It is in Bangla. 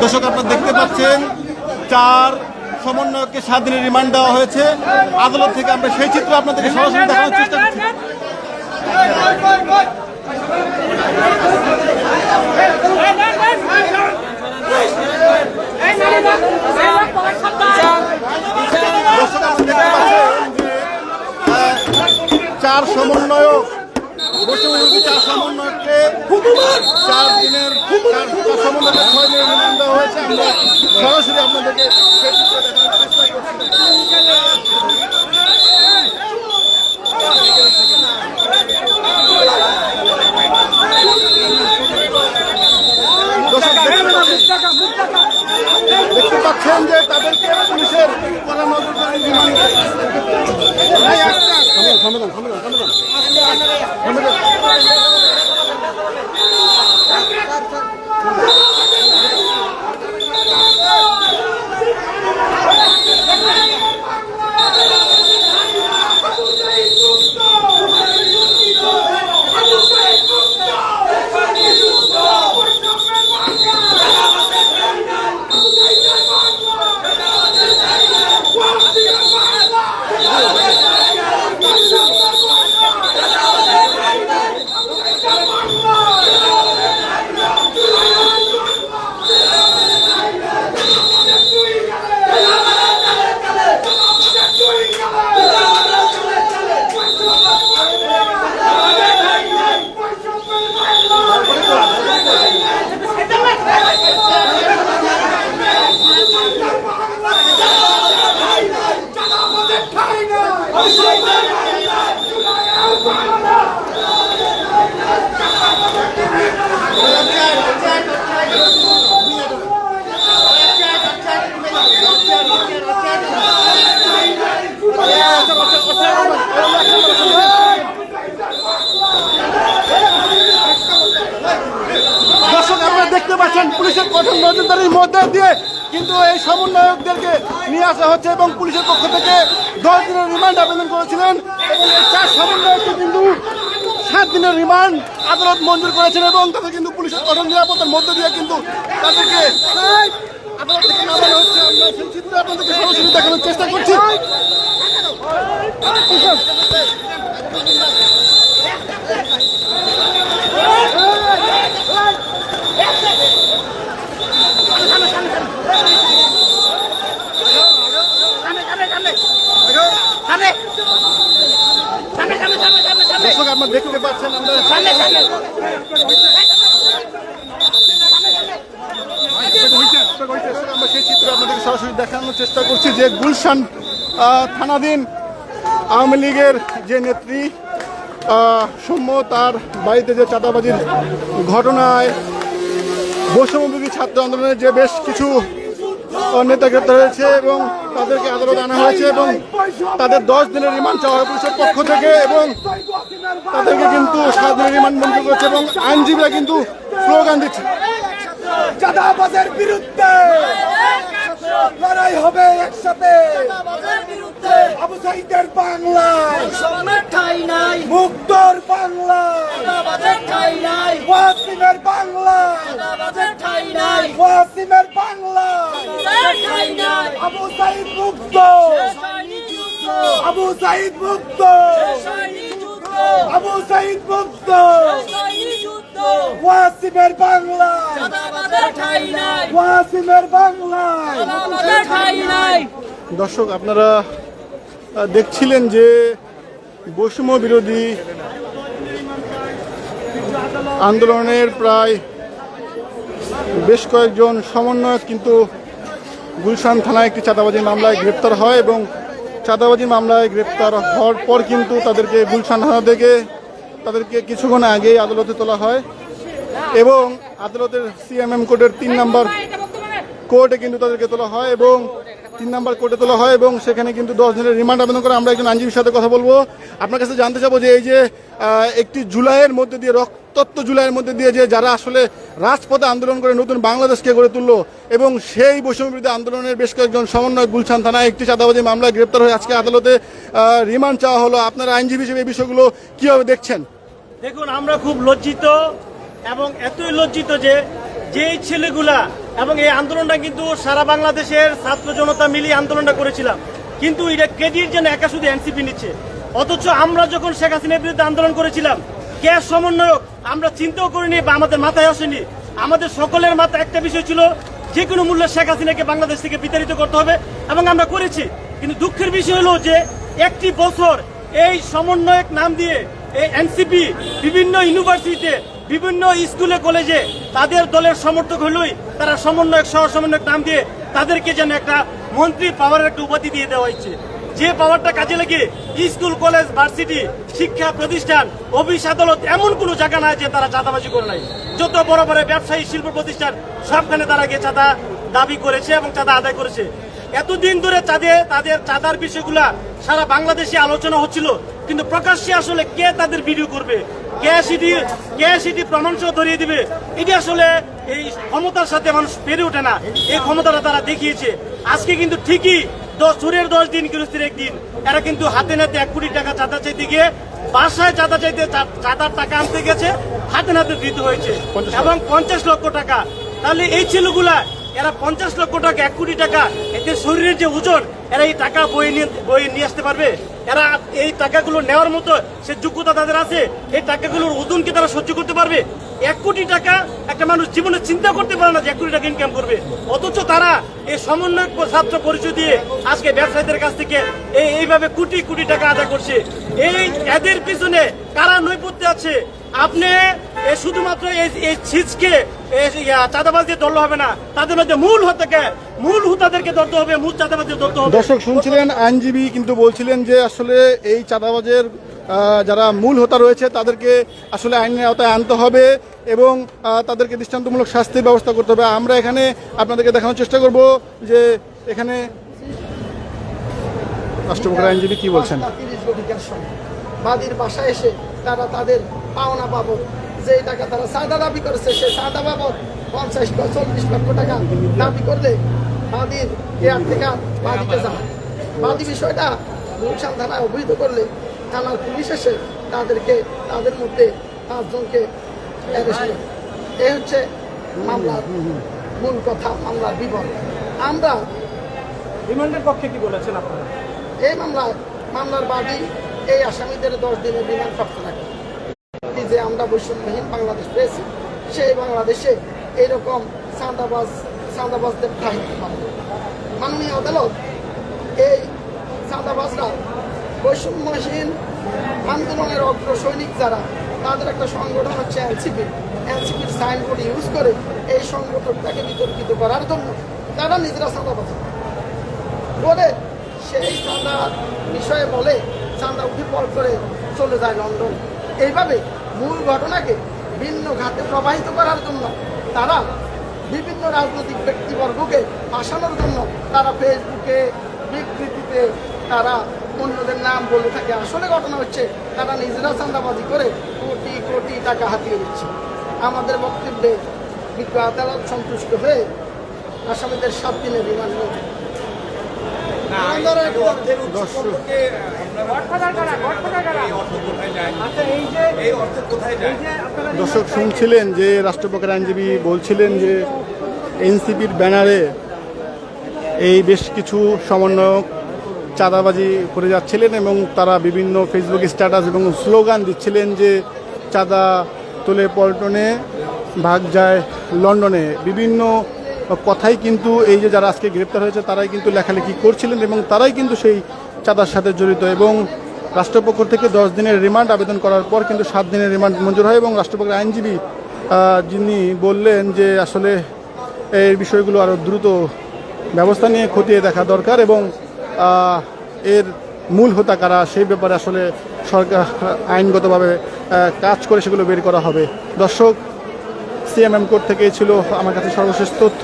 দর্শক আপনারা দেখতে পাচ্ছেন, চার সমন্বয়ককে সাত দিনের রিমান্ড দেওয়া হয়েছে। আদালত থেকে আমরা সেই চিত্র আপনাদেরকে সরাসরি দেখানোর চেষ্টা করছি। চার সমন্বয়ক চার সমন্বয়ককে চার দিনের সমন্বয়কে ছয় দিনের রিমান্ড দেওয়া হয়েছে। আমরা সরাসরি আপনাদেরকে দেখানোর চেষ্টা করছি দর্শক দেখতে পাচ্ছেন- দেখতে পাচ্ছেন যে তাদেরকে পুলিশের কড়া নজরদারি রিমান্ড এই একটা- থামেন, থামেন, থামেন, থামেন। কঠোর নজরদারির মধ্যে দিয়ে কিন্তু এই সমন্বয়কদেরকে নিয়ে আসা হচ্ছে এবং পুলিশের পক্ষ থেকে দশ দিনের রিমান্ড আবেদন করেছিলেন এবং এই চার সমন্বয়ককে কিন্তু সাত দিনের রিমান্ড আদালত মঞ্জুর করেছেন এবং তাদের কিন্তু পুলিশের কঠোর নিরাপত্তার মধ্যে দিয়ে কিন্তু তাদেরকে আদালত থেকে নামানো হচ্ছে। আমরা দেখানোর চেষ্টা করছি দর্শক আপনারা দেখতে পাচ্ছেন আমরা। সেই চিত্র আপনাদেরকে সরাসরি দেখানোর চেষ্টা করছি যে গুলশান থানাধীন আওয়ামী লীগের যে নেত্রী সৌম্য, তার বাড়িতে যে চাঁদাবাজির ঘটনায় বৈষম্যবিরোধী ছাত্র আন্দোলনের যে বেশ কিছু নেতা গ্রেপ্তার হয়েছে এবং তাদেরকে আদালত আনা হয়েছে এবং তাদের দশ দিনের রিমান্ড চাওয়া হয় পুলিশের পক্ষ থেকে এবং তাদেরকে কিন্তু সাত দিনের রিমান্ড মঞ্জুর করেছে এবং আইনজীবীরা কিন্তু স্লোগান দিচ্ছে। চাঁদাবাজের বিরুদ্ধে লড়াই হবে একসাথে। আবু সাইদের ঠাই নাই মুক্তর বাংলায়। চাঁদাবাজের ঠাই নাই। ওয়াসিমের বাংলায়। ঠাই নাই। ওয়াসিমের বাংলায়। ঠাই নাই আবু সাইদ মুক্ত। আবু সাইদ মুক্ত। আবু সাইদ মুক্ত। ওয়াসিমের চাঁদাবাজের ওয়াসিমের নাই দর্শক, আপনারা দেখছিলেন যে বৈষম্য বিরোধী আন্দোলনের প্রায় বেশ কয়েকজন সমন্বয়ক কিন্তু গুলশান থানায় একটি চাঁদাবাজির মামলায় গ্রেপ্তার হয় এবং চাঁদাবাজির মামলায় গ্রেপ্তার হওয়ার পর কিন্তু তাদেরকে গুলশান থানা থেকে তাদেরকে কিছুক্ষণ আগেই আদালতে তোলা হয় এবং আদালতের সিএমএম কোর্টের তিন নম্বর কোর্টে কিন্তু তাদেরকে তোলা হয় এবং তিন নাম্বার কোর্টে তোলা হয় এবং সেখানে কিন্তু দশ দিনের রিমান্ড আবেদন করে আমরা একজন আইনজীবীর সাথে কথা বলব। আপনার কাছে জানতে চাবো যে এই যে একটি জুলাইয়ের মধ্যে দিয়ে, রক্তাক্ত জুলাইয়ের মধ্যে দিয়ে যে যারা আসলে রাজপথে আন্দোলন করে নতুন বাংলাদেশকে গড়ে তুললো এবং সেই বৈষম্য বিরোধী আন্দোলনের বেশ কয়েকজন সমন্বয় গুলশান থানায় একটি চাঁদাবাজি মামলায় গ্রেপ্তার হয়ে আজকে আদালতে রিমান্ড চাওয়া হলো। আপনার আইনজীবী হিসেবে এই বিষয়গুলো কীভাবে দেখছেন? দেখুন, আমরা খুব লজ্জিত এবং এতই লজ্জিত যে যেই ছেলেগুলা এবং এই আন্দোলনটা কিন্তু সারা বাংলাদেশের ছাত্র জনতা মিলিয়ে আন্দোলনটা করেছিলাম। কিন্তু এটা ক্রেডিট যেন একা শুধু এনসিপি নিচ্ছে। অথচ আমরা যখন শেখ হাসিনার বিরুদ্ধে আন্দোলন করেছিলাম, কে সমন্বয়ক আমরা চিন্তাও করিনি বা আমাদের মাথায় আসেনি। আমাদের সকলের মাথায় একটা বিষয় ছিল, যে কোনো মূল্যে শেখ হাসিনাকে বাংলাদেশ থেকে বিতাড়িত করতে হবে এবং আমরা করেছি। কিন্তু দুঃখের বিষয় হলো যে একটি বছর এই সমন্বয়ক নাম দিয়ে এই এনসিপি বিভিন্ন ইউনিভার্সিটিতে বিভিন্ন স্কুলে, কলেজে তাদের দলের সমর্থক হলেই তারা সমন্বয়ক সহ সমন্বয়ক নাম দিয়ে তাদেরকে যেন একটা মন্ত্রী পাওয়ারের একটা উপাধি দিয়ে দেওয়া হয়েছে। যে পাওয়ারটা কাজে লাগে, স্কুল, কলেজ, ভার্সিটি, শিক্ষা প্রতিষ্ঠান, অফিস, আদালত এমন কোনো জায়গা নাই যে তারা চাঁদাবাজি করে নাই। যত বড় বড় ব্যবসায়ী, শিল্প প্রতিষ্ঠান, সবখানে তারা গিয়ে চাঁদা দাবি করেছে এবং চাঁদা আদায় করেছে। এতদিন ধরে চাঁদে, তাদের চাঁদার বিষয়গুলা সারা বাংলাদেশে আলোচনা হচ্ছিল, কিন্তু প্রকাশ্যে আসলে কে তাদের ভিডিও করবে? কে সেটি কে সেটি প্রমাণ সহ ধরিয়ে দিবে। এটি আসলে এই ক্ষমতার সাথে মানুষ পেরে ওঠে না। এই ক্ষমতাটা তারা দেখিয়েছে। আজকে কিন্তু ঠিকই দশ চুরের দশ দিন গৃহস্থির একদিন। এরা কিন্তু হাতে নাতে এক কোটি টাকা চাঁদা চাইতে গিয়ে বাসায় চাঁদা চাইতে চাঁদার টাকা আনতে গেছে হাতে নাতে দিতে হয়েছে। এবং পঞ্চাশ লক্ষ টাকা। তাহলে এই ছেলেগুলা এরা পঞ্চাশ লক্ষ টাকা, এক কোটি টাকা। এদের শরীরের যে ওজন, এরা এই টাকা বয়ে নিয়ে বয়ে নিয়ে আসতে পারবে। এরা এই টাকাগুলো নেওয়ার মতো সে যোগ্যতা তাদের আছে, এই টাকাগুলোর ওজন কি তারা সহ্য করতে পারবে। এক কোটি টাকা একটা মানুষ জীবনে চিন্তা করতে পারে না যে এক কোটি টাকা ইনকাম করবে। অথচ তারা এই সমন্বয় ছাত্র পরিচয় দিয়ে আজকে ব্যবসায়ীদের কাছ থেকে এই এইভাবে কোটি কোটি টাকা আদায় করছে। এই এদের পিছনে কারা নৈপুণ্য আছে? আপনি এ শুধুমাত্র এই এই ছিচকে চাঁদাবাজ দিয়ে ধরলে হবে না। তাদের মধ্যে মূল হতাকে মূল হুতাদেরকে ধরতে হবে মূল চাঁদাবাজ দিয়ে ধরতে হবে। দর্শক শুনছিলেন আইনজীবী কিন্তু বলছিলেন যে আসলে এই চাঁদাবাজের যারা মূল হোতা রয়েছে তাদেরকে আসলে আইনের আওতায় আনতে হবে এবং তাদেরকে দৃষ্টান্তমূলক শাস্তির ব্যবস্থা করতে হবে। আমরা এখানে আপনাদেরকে দেখানোর চেষ্টা করব যে এখানে রাষ্ট্রপক্ষের আইনজীবী কি বলছেন? বাদীর বাসায় এসে তারা তাদের পাওনা বাবদ যে টাকা তারা সাদা দাবি করেছে সে সাদা বাবদ পঞ্চাশ বা চল্লিশ লক্ষ টাকা দাবি করলে বাদীর কেয়ার থেকে বাদীকে যান বাদী বিষয়টা গুলশান থানায় অবহিত করলে থানার পুলিশ এসে তাদেরকে তাদের মধ্যে পাঁচজনকে অ্যারেস্ট করে। এই হচ্ছে মামলার মূল কথা মামলার বিবরণ। আমরা রিমান্ডের পক্ষে কি বলেছেন আপনারা? এই মামলায় মামলার বাদী এই আসামিদের দশ দিনের রিমান্ড প্রাপ্ত থাকে যে আমরা বৈষম্যহীন বাংলাদেশ পেয়েছি, সেই বাংলাদেশে এইরকম সান্দাবাজ সান্দাবাজদের পারে মাননীয় আদালত এই সান্দাবাজরা বৈষম্যহীন আন্দোলনের অগ্র সৈনিক যারা, তাদের একটা সংগঠন হচ্ছে এনসিপি এনসিপির সাইনবোর্ড ইউজ করে এই সংগঠনটাকে বিতর্কিত করার জন্য তারা নিজেরা সান্দাবাজ বলে সেই চাঁদার বিষয়ে বলে, চাঁদা উঠে পর করে চলে যায় লন্ডন। এইভাবে মূল ঘটনাকে ভিন্ন ঘাতে প্রবাহিত করার জন্য তারা বিভিন্ন রাজনৈতিক ব্যক্তিবর্গকে ফাঁসানোর জন্য তারা ফেসবুকে বিবৃতিতে তারা অন্যদের নাম বলে থাকে। আসলে ঘটনা হচ্ছে তারা নিজেরা চাঁদাবাজি করে কোটি কোটি টাকা হাতিয়ে দিচ্ছে আমাদের বক্তব্যে বিজ্ঞ আদালত সন্তুষ্ট হয়ে আসামিদের সাত দিনের রিমান্ড নিয়েছে দর্শক শুনছিলেন যে রাষ্ট্রপক্ষের আইনজীবী বলছিলেন যে এনসিপির ব্যানারে এই বেশ কিছু সমন্বয়ক চাঁদাবাজি করে যাচ্ছিলেন এবং তারা বিভিন্ন ফেসবুক স্ট্যাটাস এবং স্লোগান দিচ্ছিলেন যে চাঁদা তোলে পল্টনে ভাগ যায় লন্ডনে। বিভিন্ন কথাই কিন্তু এই যে যারা আজকে গ্রেপ্তার হয়েছে, তারাই কিন্তু লেখালেখি করছিলেন এবং তারাই কিন্তু সেই চাঁদার সাথে জড়িত এবং রাষ্ট্রপক্ষ থেকে দশ দিনের রিমান্ড আবেদন করার পর কিন্তু সাত দিনের রিমান্ড মঞ্জুর হয় এবং রাষ্ট্রপক্ষের আইনজীবী যিনি বললেন যে আসলে এই বিষয়গুলো আরও দ্রুত ব্যবস্থা নিয়ে খতিয়ে দেখা দরকার এবং এর মূল হোতা কারা সেই ব্যাপারে আসলে সরকার আইনগতভাবে কাজ করে সেগুলো বের করা হবে। দর্শক, সিএমএম কোর্ট থেকে ছিল আমার কাছে সর্বশেষ তথ্য।